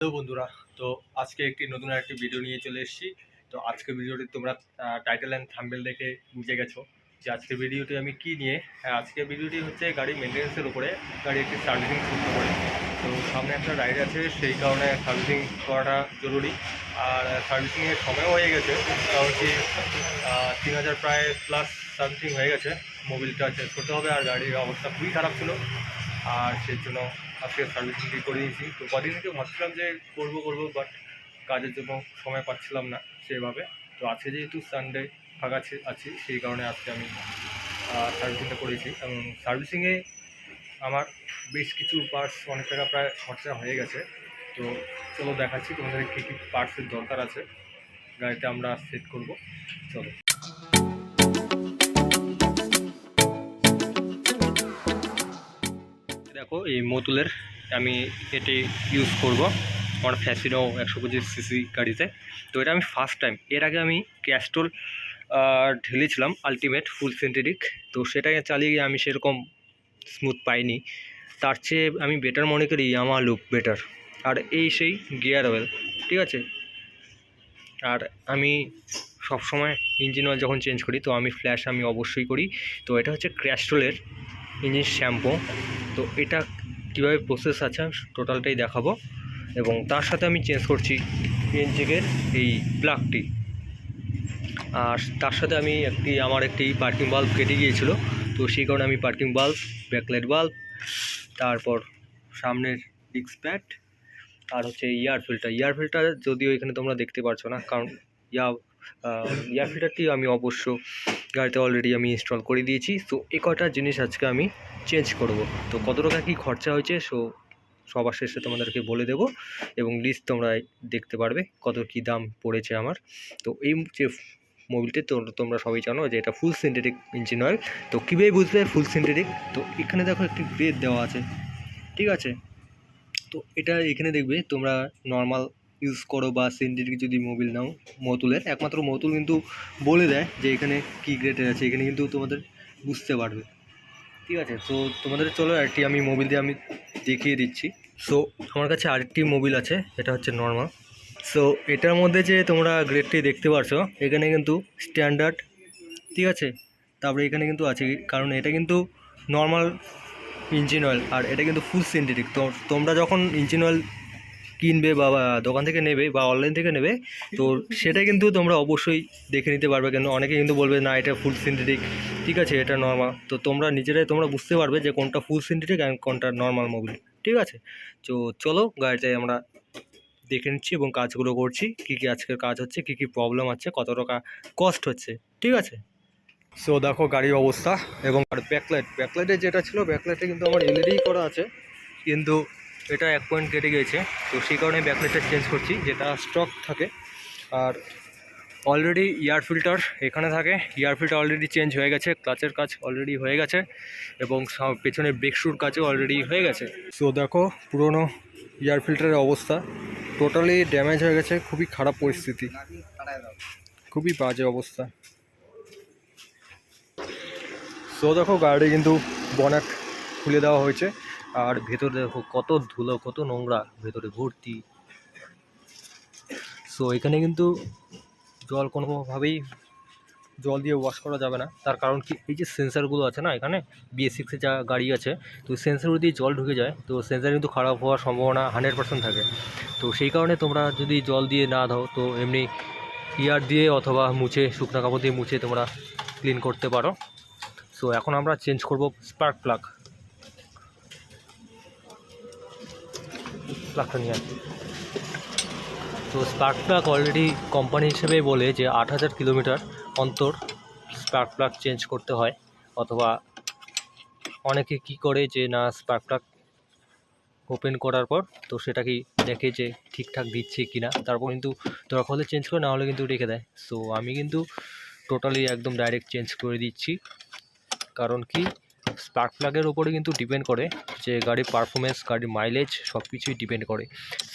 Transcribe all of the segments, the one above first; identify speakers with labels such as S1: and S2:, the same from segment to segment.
S1: Hello বন্ধুরা, তো আজকে একটি নতুন একটি ভিডিও নিয়ে চলে এসেছি। তো আজকে ভিডিওটি তোমরা টাইটেল অ্যান্ড থাম্বেল দেখে বুঝে গেছো যে আজকে ভিডিওটি আমি কি নিয়ে। হ্যাঁ আজকে ভিডিওটি হচ্ছে গাড়ি মেনটেন্সের উপরে গাড়ি একটি সার্ভিসিং করতে পারে তো সামনে একটা রাইড আছে, সেই কারণে সার্ভিসিং করাটা জরুরি। আর সার্ভিসিংয়ের সময়ও হয়ে গেছে, কারণ কি তিন হাজার প্রায় প্লাস সার্ভিসিং হয়ে গেছে। মোবিলটা চেঞ্জ করতে হবে, আর গাড়ির অবস্থা খুবই খারাপ ছিল। আর সেই জন্য আজকে সার্ভিসিংটি করে দিয়েছি তো কদিন থেকে ভাবছিলাম যে করব করব বাট কাজের জন্য সময় পাচ্ছিলাম না সেভাবে। তো আজকে যেহেতু সানডে ফাঁকা আছি সেই কারণে আজকে আমি সার্ভিসিংটা করেছি। এবং সার্ভিসিংয়ে আমার বেশ কিছু পার্টস অনেক টাকা প্রায় খরচা হয়ে গেছে। তো চলো দেখাচ্ছি তোমাদের কী কী পার্টসের দরকার আছে। গাড়িতে আমরা সেট করব। চলো। দেখো, এই মতুলের আমি এটি ইউজ করব আমার ফ্যাসিনো একশো পঁচিশ সিসি গাড়িতে। তো এটা আমি ফার্স্ট টাইম এর আগে আমি ক্যাস্ট্রোল ঢেলেছিলাম আলটিমেট ফুল সিনথেটিক তো সেটাকে চালিয়ে আমি সেরকম স্মুথ পাইনি। তার চেয়ে আমি বেটার মনে করি ইয়ামা লুক বেটার আর এই সেই গিয়ার অয়েল ঠিক আছে? আর আমি সবসময় ইঞ্জিন অয়েল যখন চেঞ্জ করি, তো আমি ফ্ল্যাশ আমি অবশ্যই করি। তো এটা হচ্ছে ক্র্যাস্ট্রোলের ইঞ্জিন শ্যাম্পু। তো এটা কীভাবে প্রসেস আছে টোটালটাই দেখাবো। এবং তার সাথে আমি চেঞ্জ করছি এনজিকের এই প্লাগটি আর তার সাথে আমি একটি, আমার একটি পার্কিং বাল্ব কেটে গিয়েছিল। তো সেই কারণে আমি পার্কিং বাল্ব ব্যাকলাইট বাল্ব তারপর সামনের ডিক্স প্যাড আর হচ্ছে ইয়ার ফিল্টার ইয়ার ফিল্টার যদিও এখানে তোমরা দেখতে পারছ না, কারণ ইয়া ইয়ার ফিল্টারটি আমি অবশ্য গাড়িতে অলরেডি আমি ইনস্টল করে দিয়েছি। তো এ কটা জিনিস আজকে আমি চেঞ্জ করব। তো কত টাকা কী খরচা হয়েছে সো সবার শেষে তোমাদেরকে বলে দেবো। এবং লিস্ট তোমরা দেখতে পারবে কত কী দাম পড়েছে আমার। তো এই যে মোবিলটি তো তোমরা সবাই জানো যে এটা ফুল সিনথেটিক ইঞ্জিন অয়েল তো কীভাবে বুঝবে ফুল সিনথেটিক তো এখানে দেখো একটি গ্রেড দেওয়া আছে। ঠিক আছে? তো এটা এখানে দেখবে তোমরা নর্মাল ইউজ করো বা সিনথেটিক যদি মোবিল নাও, মতুলের, একমাত্র মতুল কিন্তু বলে দেয় যে এখানে কী গ্রেডের আছে, এখানে কিন্তু তোমাদের বুঝতে পারবে। ঠিক আছে, তো তোমাদের চলো একটি আমি মোবিল দিয়ে আমি দেখিয়ে দিচ্ছি। সো আমার কাছে আরেকটি মোবিল আছে, এটা হচ্ছে নর্মাল সো এটার মধ্যে যে তোমরা গ্রেডটি দেখতে পারছ, এখানে কিন্তু স্ট্যান্ডার্ড ঠিক আছে? তারপরে এখানে কিন্তু আছে, কারণ এটা কিন্তু নর্মাল ইঞ্জিন অয়েল আর এটা কিন্তু ফুল সিনথেটিক তো তোমরা যখন ইঞ্জিন অয়েল কিনবে বা দোকান থেকে নেবে বা অনলাইন থেকে নেবে, তো সেটা কিন্তু তোমরা অবশ্যই দেখে নিতে পারবে। কেন অনেকে কিন্তু বলবে, না, এটা ফুল সিনথেটিক ঠিক আছে, এটা নর্মাল তো তোমরা নিজেরাই তোমরা বুঝতে পারবে যে কোনটা ফুল সিনথেটিক আর কোনটা নর্মাল মোবিল ঠিক আছে? তো চলো গাড়িটাই আমরা দেখে নিচ্ছি এবং কাজগুলো করছি, কী কী আজকের কাজ হচ্ছে, কী কী প্রবলেম আছে, কত টাকা কস্ট হচ্ছে, ঠিক আছে? সো দেখো গাড়ির অবস্থা এবং আর ব্যাকলাইট ব্যাকলাইটে যেটা ছিল ব্যাকলাইটে কিন্তু আমার এলইডি করা আছে, কিন্তু এটা এক পয়েন্ট কেটে গিয়েছে। তো সেই কারণে ব্যাকলাইটটা চেঞ্জ করছি, যেটা স্টক থাকে। আর অলরেডি এয়ার ফিল্টার এখানে থাকে। এয়ার ফিল্টার অলরেডি চেঞ্জ হয়ে গেছে ক্লাচের কাজ অলরেডি হয়ে গেছে, এবং পেছনে ব্রেক শুর কাজও অলরেডি হয়ে গেছে। সো দেখো, পুরনো এয়ার ফিল্টারের অবস্থা। টোটালি ড্যামেজ হয়ে গেছে, খুবই খারাপ পরিস্থিতি। খুবই বাজে অবস্থা। সো দেখো গাড়ি কিন্তু বনেট খুলে দেওয়া হয়েছে। আর ভেতরে দেখো কত ধুলো, কত নোংরা, ভেতরে ভর্তি। সো এখানে কিন্তু জল কোনোভাবেই জল দিয়ে ওয়াশ করা যাবে না। তার কারণ কি? এই যে সেন্সারগুলো আছে না এখানে বিএস সিক্সের যা গাড়ি আছে, তো সেন্সারগুলো দিয়ে জল ঢুকে যায়, তো সেন্সার কিন্তু খারাপ হওয়ার সম্ভাবনা হান্ড্রেড পার্সেন্ট থাকে। তো সেই কারণে তোমরা যদি জল দিয়ে না দাও, তো এমনি ইয়ার দিয়ে অথবা মুছে, শুকনো কাপড় দিয়ে মুছে তোমরা ক্লিন করতে পারো। সো এখন আমরা চেঞ্জ করব স্পার্ক প্লাগ প্লাগটা নিয়ে আসি। তো স্পার্ক প্লাগ অলরেডি কোম্পানি হিসেবে বলে যে আট হাজার কিলোমিটার অন্তর স্পার্ক প্লাগ চেঞ্জ করতে হয়। অথবা অনেকে কি করে যে না স্পার্ক প্লাগ ওপেন করার পর তো সেটা কি দেখে যে ঠিকঠাক দিচ্ছে কি না তারপর কিন্তু দরকার হলে চেঞ্জ করে না হলে কিন্তু রেখে দেয়। সো আমি কিন্তু টোটালি একদম ডাইরেক্ট চেঞ্জ করে দিচ্ছি। কারণ কি? স্পার্ক প্লাগের ওপরে কিন্তু ডিপেন্ড করে যে গাড়ির পারফরমেন্স গাড়ির মাইলেজ সব কিছুই ডিপেন্ড করে।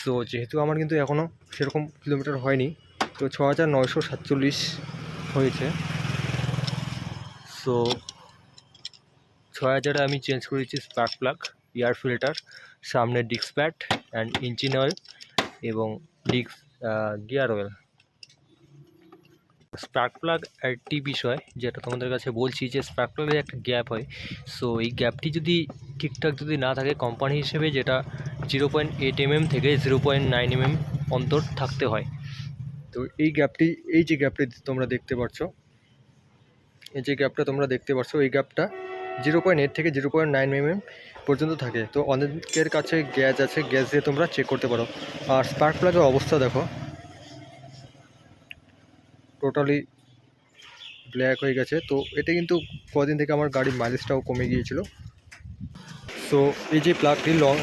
S1: সো যেহেতু আমার কিন্তু এখনও সেরকম কিলোমিটার হয়নি, তো ছ হাজার নয়শো সাতচল্লিশ হয়েছে। সো ছ হাজারে আমি চেঞ্জ করেছি স্পার্ক প্লাগ এয়ার ফিল্টার সামনে disc pad and engine oil এবং ডিক্স গিয়ার অয়েল স্পার্ক প্লাগ একটি বিষয়, যেটা তোমাদের কাছে বলছি যে স্পার্ক প্লাগের একটা গ্যাপ হয়। সো এই গ্যাপটি যদি ঠিকঠাক যদি না থাকে কোম্পানি হিসেবে, যেটা জিরো পয়েন্ট এইট এমএম থেকে জিরো পয়েন্ট নাইন এমএম অন্তর থাকতে হয়। তো এই গ্যাপটি এই যে গ্যাপটি তোমরা দেখতে পাচ্ছ এই যে গ্যাপটা তোমরা দেখতে পাচ্ছ এই গ্যাপটা জিরো পয়েন্ট এইট থেকে জিরো পয়েন্ট নাইন এমএম পর্যন্ত থাকে। তো অনেকের কাছে গ্যাস আছে, গ্যাস দিয়ে তোমরা চেক করতে পারো। আর স্পার্ক প্লাগের অবস্থা দেখো টোটালি ব্ল্যাক হয়ে গেছে। তো এটা কিন্তু কদিন থেকে আমার গাড়ির মাইলেজটাও কমে গিয়েছিল। সো এই যে প্লাগটি লং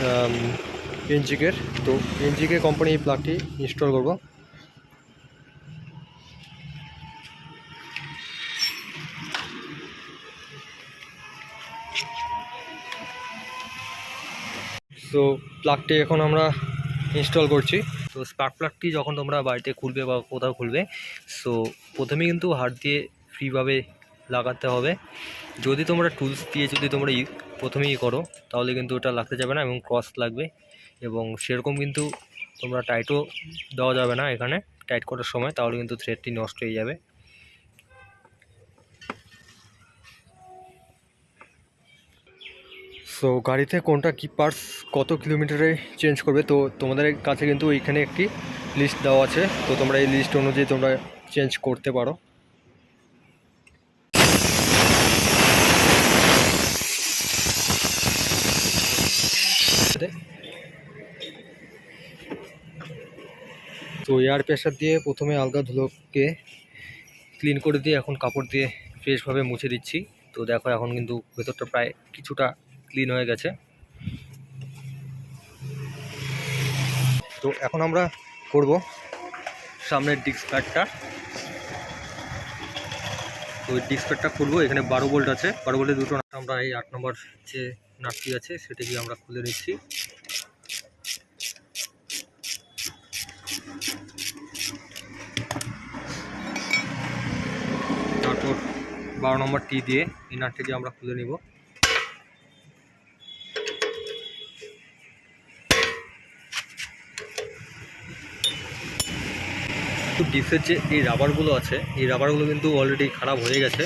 S1: এনজিকের তো এনজিকে কোম্পানি এই প্লাগটি ইনস্টল করব। সো প্লাগটি এখন আমরা ইনস্টল করছি। তো স্পার্ক প্লাগটি যখন তোমরা বাড়িতে খুলবে বা কোথাও খুলবে সো প্রথমে কিন্তু হাত দিয়ে ফ্রিভাবে লাগাতে হবে। যদি তোমরা টুলস দিয়ে যদি তোমরা প্রথমেই করো, তাহলে কিন্তু ওটা লাগতে যাবে না এবং ক্রস লাগবে এবং সেরকম কিন্তু তোমরা টাইটও দেওয়া যাবে না এখানে। টাইট করার সময় তাহলে কিন্তু থ্রেডটি নষ্ট হয়ে যাবে। সো গাড়িতে কোনটা কি পার্টস কত কিলোমিটারে চেঞ্জ করবে? তো তোমাদের কাছে কিন্তু এইখানে একটি লিস্ট দেওয়া আছে। তো তোমরা এই লিস্ট অনুযায়ী তোমরা চেঞ্জ করতে পারো। তো এয়ার প্রেশার দিয়ে প্রথমে আলগা ধুলোকে ক্লিন করে দিয়ে এখন কাপড় দিয়ে ফ্রেশভাবে মুছে দিচ্ছি। তো দেখো এখন কিন্তু ভেতরটা প্রায় কিছুটা ক্লিন হয়ে গেছে। তো এখন আমরা করব সামনের ডিস্ক প্যাডটা তো ওই ডিস্ক প্যাডটা খুলবো, এখানে বারো বোল্ট আছে। বারো বোল্টের দুটো আমরা এই আট নম্বর যে নাটটি আছে সেটাকে আমরা খুলে নিচ্ছি। তারপর বারো নম্বর টি দিয়ে এই নাটটি আমরা খুলে নিব। তো ডিসের যে এই রাবারগুলো আছে, এই রাবারগুলো কিন্তু অলরেডি খারাপ হয়ে গেছে।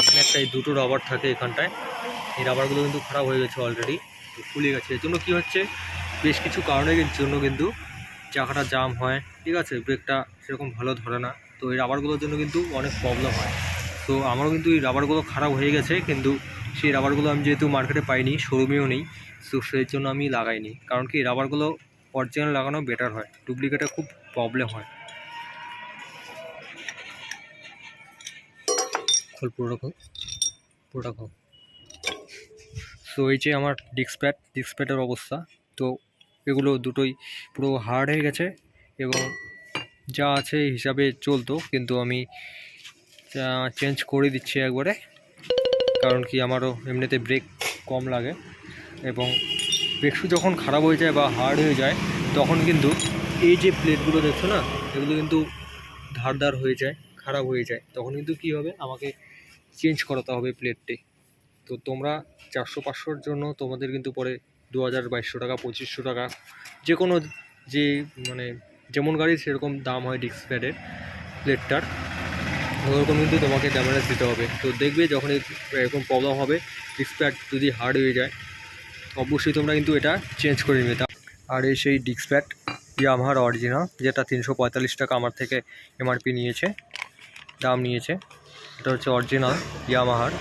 S1: এখানে একটা এই দুটো রাবার থাকে এখানটায়। এই রাবারগুলো কিন্তু খারাপ হয়ে গেছে অলরেডি তো ফুলে গেছে। এর জন্য কী হচ্ছে, বেশ কিছু কারণের জন্য কিন্তু চাকাটা জাম হয়, ঠিক আছে? ব্রেকটা সেরকম ভালো ধরে না। তো এই রাবারগুলোর জন্য কিন্তু অনেক প্রবলেম হয়। তো আমারও কিন্তু এই রাবারগুলো খারাপ হয়ে গেছে, কিন্তু সেই রাবারগুলো আমি যেহেতু মার্কেটে পাইনি শোরুমেও নেই, তো সেই জন্য আমি লাগাইনি। কারণ কি রাবারগুলো অরিজিনাল লাগানো বেটার হয়। ডুপ্লিকেটে খুব প্রবলেম হয়। খোল পুরো খোল পুরোটা খোল তো এই যে আমার ডিস্ক প্যাড ডিস্ক অবস্থা। তো এগুলো দুটোই পুরো হার্ড হয়ে গেছে এবং যা আছে হিসাবে চলতো, কিন্তু আমি চেঞ্জ করে দিচ্ছি একবারে। কারণ কি আমারও এমনিতে ব্রেক কম লাগে এবং ব্রেক শু যখন খারাপ হয়ে যায় বা হার্ড হয়ে যায়, তখন কিন্তু এই যে প্লেটগুলো দেখছ না, এগুলো কিন্তু ধার ধার হয়ে যায়, খারাপ হয়ে যায়। তখন কিন্তু কী হবে? আমাকে চেঞ্জ করাতে হবে প্লেটটি তো তোমরা চারশো পাঁচশোর জন্য তোমাদের কিন্তু পরে দু হাজার বাইশশো টাকা, পঁচিশশো টাকা, যে কোনো যে মানে যেমন গাড়ি সেরকম দাম হয় ডিস্ক প্যাডের প্লেটটার ওরকম কিন্তু তোমাকে ড্যামেজ দিতে হবে। তো দেখবে যখন এরকম প্রবলেম হবে ডিস্ক প্যাড যদি হার্ড হয়ে যায়, অবশ্যই তোমরা কিন্তু এটা চেঞ্জ করে নেবে। আর এই সেই ডিস্ক প্যাড ইয়ামাহার অরিজিনাল যেটা তিনশো পঁয়তাল্লিশ টাকা আমার থেকে এমআরপি নিয়েছে, দাম নিয়েছে। এটা হচ্ছে অরিজিনাল ইয়ামাহার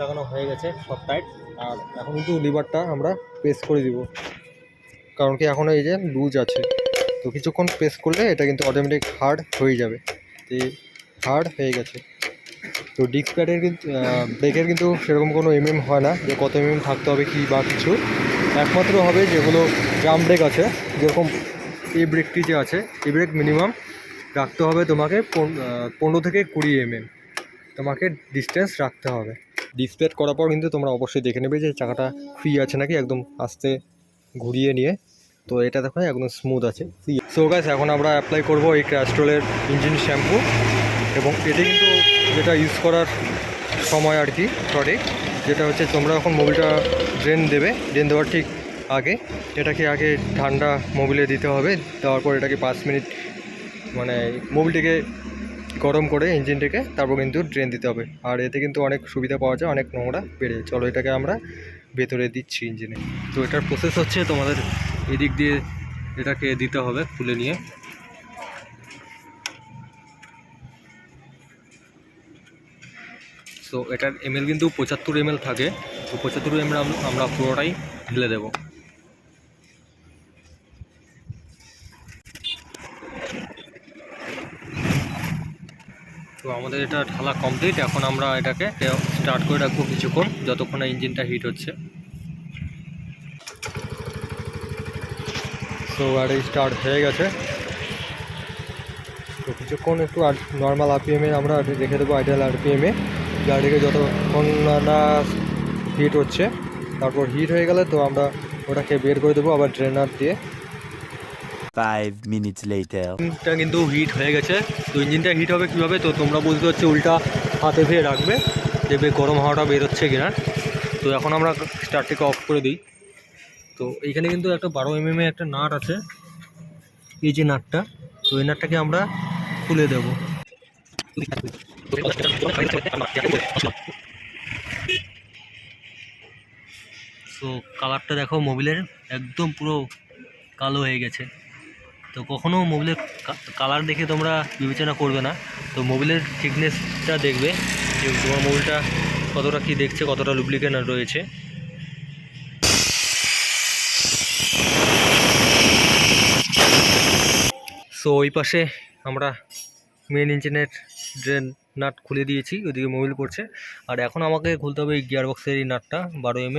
S1: লাগানো হয়ে গেছে সব টাইট আর এখন কিন্তু লিভারটা আমরা প্রেস করে দিব। কারণ কি এখন এই যে লুজ আছে। তো কিছুক্ষণ প্রেস করলে এটা কিন্তু অটোমেটিক হার্ড হয়ে যাবে। তো হার্ড হয়ে গেছে। তো ডিস্ক প্যাডের কিন্তু ব্রেকের কিন্তু সেরকম কোনো এমএম হয় না। যে কত এমএম থাকতে হবে কি বা কিছু। একমাত্র হবে যেগুলো ড্রাম ব্রেক আছে। যেরকম এই ব্রেকটি যে আছে এই ব্রেক মিনিমাম রাখতে হবে তোমাকে পন- পনেরো থেকে কুড়ি এমএম তোমাকে ডিস্টেন্স রাখতে হবে। ডিসপ্লেট করার পর কিন্তু তোমরা অবশ্যই দেখে নেবে যে চাকাটা ফ্রি আছে নাকি, একদম আস্তে ঘুরিয়ে নিয়ে। তো এটা দেখো, একদম স্মুথ আছে সো গাছ এখন আমরা অ্যাপ্লাই করব এই ক্যাস্ট্রোলের ইঞ্জিন শ্যাম্পু এবং এতে কিন্তু যেটা ইউজ করার সময় আর কি সঠিক যেটা হচ্ছে তোমরা এখন মোবিলটা ড্রেন দেবে ড্রেন দেওয়ার ঠিক আগে এটাকে আগে ঠান্ডা মোবিলে দিতে হবে, দেওয়ার পর এটাকে পাঁচ মিনিট মানে মোবিলটিকে গরম করে ইঞ্জিনটিকে তারপর কিন্তু ড্রেন দিতে হবে। আর এতে কিন্তু অনেক সুবিধা পাওয়া যায়, অনেক নোংরা বেড়ে চলো এটাকে আমরা ভেতরে দিচ্ছি ইঞ্জিনে তো এটার প্রসেস হচ্ছে তোমাদের এদিক দিয়ে এটাকে দিতে হবে খুলে নিয়ে। সো এটার এমএল কিন্তু পঁচাত্তর এমএল থাকে। তো পঁচাত্তর এমএল আমরা পুরোটাই ঢেলে দেবো। তো আমাদের এটা ঢালা কমপ্লিট এখন আমরা এটাকে স্টার্ট করে রাখব কিছুক্ষণ, যতক্ষণ ইঞ্জিনটা হিট হচ্ছে। তো গাড়ি স্টার্ট হয়ে গেছে। তো কিছুক্ষণ একটু নর্মাল আরপিএমে আমরা রেখে দেবো আইডিয়াল আরপিএমে গাড়িকে যতক্ষণ না হিট হচ্ছে, তারপর হিট হয়ে গেলে তো আমরা ওটাকে বের করে দেবো আবার ড্রেনার দিয়ে।
S2: Five minutes later.
S1: ইঞ্জিনটা কিন্তু হিট হয়ে গেছে। তো ইঞ্জিনটা হিট হবে কীভাবে? তো তোমরা বুঝতে হচ্ছে উল্টা হাতে ভেয়ে রাখবে, দেখবে গরম হাওয়াটা বেরোচ্ছে কিনা। তো এখন আমরা স্টার্টটিকে অফ করে দিই। তো এইখানে কিন্তু একটা বারো এম এমএম একটা নাট আছে। এই যে নাটটা, তো এই নাটটাকে আমরা খুলে দেবো। সো কালারটা দেখো মোবিলের একদম পুরো কালো হয়ে গেছে। তো কখনও মোবিলের কালার দেখে তোমরা বিবেচনা করবে না। তো মোবিলের থিকনেসটা দেখবে যে তোমার মোবিলটা কতটা কি দেখছে, কতটা লুব্লিকেন রয়েছে। সো ওই পাশে আমরা মেন ইঞ্জিনের ড্রেন নাট খুলে দিয়েছি, ওইদিকে মোবিল পড়ছে। আর এখন আমাকে খুলতে হবে এই গিয়ার বক্সের এই নাটটা বারো এম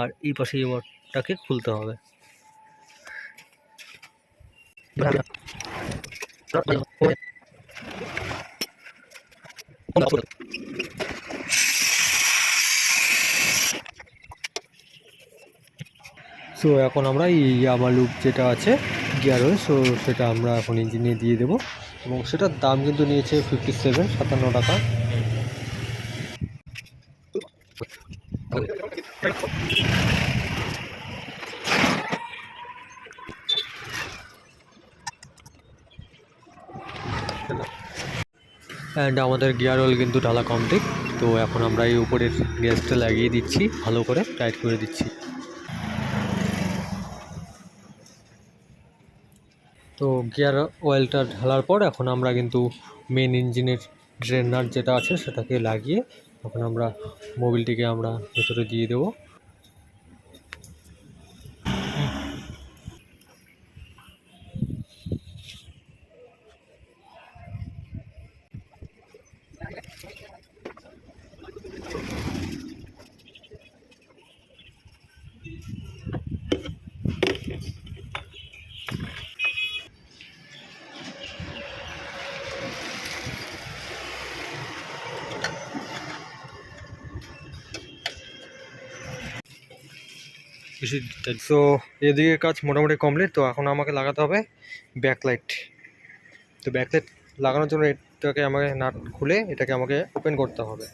S1: আর এই পাশে এই মোটটাকে খুলতে হবে। সো এখন আমরা এই ইয়ামা লুপ যেটা আছে গিয়ার ওয়েল সো সেটা আমরা এখন ইঞ্জিনে দিয়ে দেবো। এবং সেটার দাম কিন্তু নিয়েছে ফিফটি সেভেন সাতান্ন টাকা। অ্যান্ড আমাদের গিয়ার অয়েল কিন্তু ঢালা কমপ্লিট তো এখন আমরা এই উপরের গ্যাসটা লাগিয়ে দিচ্ছি, ভালো করে টাইট করে দিচ্ছি। তো গিয়ার অয়েলটা ঢালার পর এখন আমরা কিন্তু মেন ইঞ্জিনের ড্রেনার যেটা আছে সেটাকে লাগিয়ে এখন আমরা মোবিলটিকে আমরা ভেতরে দিয়ে দেবো। বেশি সো এদিকে কাজ মোটামুটি কমপ্লিট তো এখন আমাকে লাগাতে হবে ব্যাকলাইট তো ব্যাকলাইট লাগানোর জন্য এটাকে আমাকে নাট খুলে এটাকে আমাকে ওপেন করতে হবে।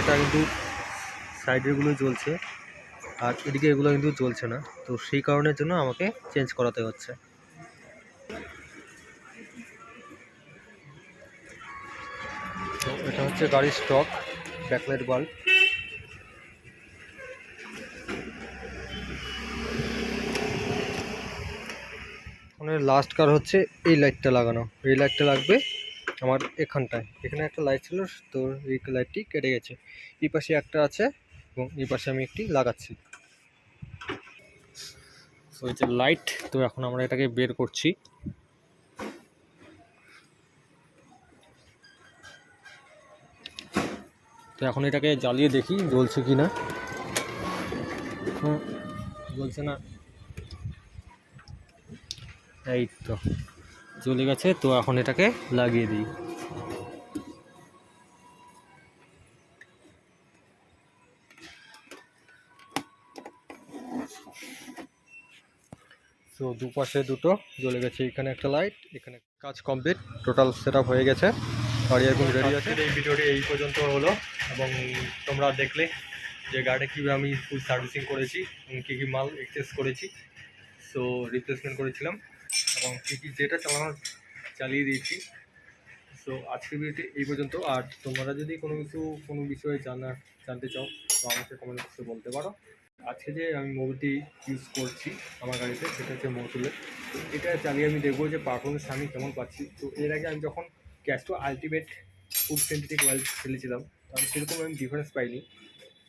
S1: এটা কিন্তু সাইডেরগুলো জ্বলছে, আর এদিকে এগুলো কিন্তু জ্বলছে না। তো সেই কারণের জন্য আমাকে চেঞ্জ করাতে হচ্ছে। তো এটা হচ্ছে গাড়ির স্টক ব্যাকলাইট বাল্ব মানে লাস্ট কার হচ্ছে এই লাইটটা লাগানো। এই লাইটটা লাগবে আমার এখানটায়। এখানে একটা লাইট ছিল তো এই লাইটটি কেটে গেছে। এই পাশে একটা আছে এবং এই পাশে আমি একটি লাগাচ্ছি। তো এই যে লাইট তো এখন আমরা এটাকে বের করছি। তো এখন এটাকে জ্বালিয়ে দেখি জ্বলছে কি না। জ্বলছে না। এই তো, জ্বলে গেছে, তো এখন এটাকে লাগিয়ে দিই। তো দুপাশে দুটো জ্বলে গেছে, এখানে একটা লাইট এখানে কাজ কমপ্লিট টোটাল সেট হয়ে গেছে। গাড়ি এখন রেডি আছে? এই ভিডিওটি এই পর্যন্ত হলো এবং তোমরা দেখলে যে গাড়িটা কীভাবে আমি ফুল সার্ভিসিং করেছি এবং কী কী মাল এক্সচেঞ্জ করেছি। সো রিপ্লেসমেন্ট করেছিলাম এবং কী কী যেটা চালানোর চালিয়ে দিয়েছি। সো আজকের ভিডিওটি এই পর্যন্ত। আর তোমরা যদি কোনো কিছু কোনো বিষয়ে জানার জানতে চাও তো আমাকে কমেন্ট বক্সে বলতে পারো। আজকে যে আমি মোবাইলটি ইউজ করছি আমার গাড়িতে সেটা হচ্ছে মোটুলের এটা চালিয়ে আমি দেখব যে পারফরমেন্স আমি কেমন পাচ্ছি। তো এর আগে আমি যখন Castrol ultimate full synthetic oil খেলেছিলাম আমি সেরকম আমি ডিফারেন্স পাইনি।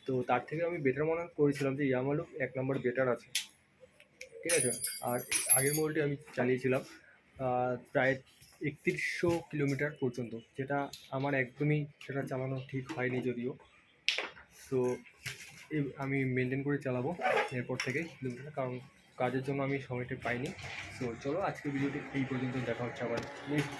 S1: তো তার থেকে আমি বেটার মনে করেছিলাম যে ইয়ামালু এক নম্বর বেটার আছে। ঠিক আছে? আর আগের মোবাইলটি আমি চালিয়েছিলাম প্রায় একত্রিশশো কিলোমিটার পর্যন্ত। যেটা আমার একদমই সেটা চালানো ঠিক হয়নি যদিও। সো আমি মেনটেন করে চালাবো এরপর থেকে কিলোমিটার। কারণ কাজের জন্য আমি সময়টা পাইনি। সো চলো আজকে ভিডিওটি এই পর্যন্ত। দেখা হচ্ছে আবার নেক্সট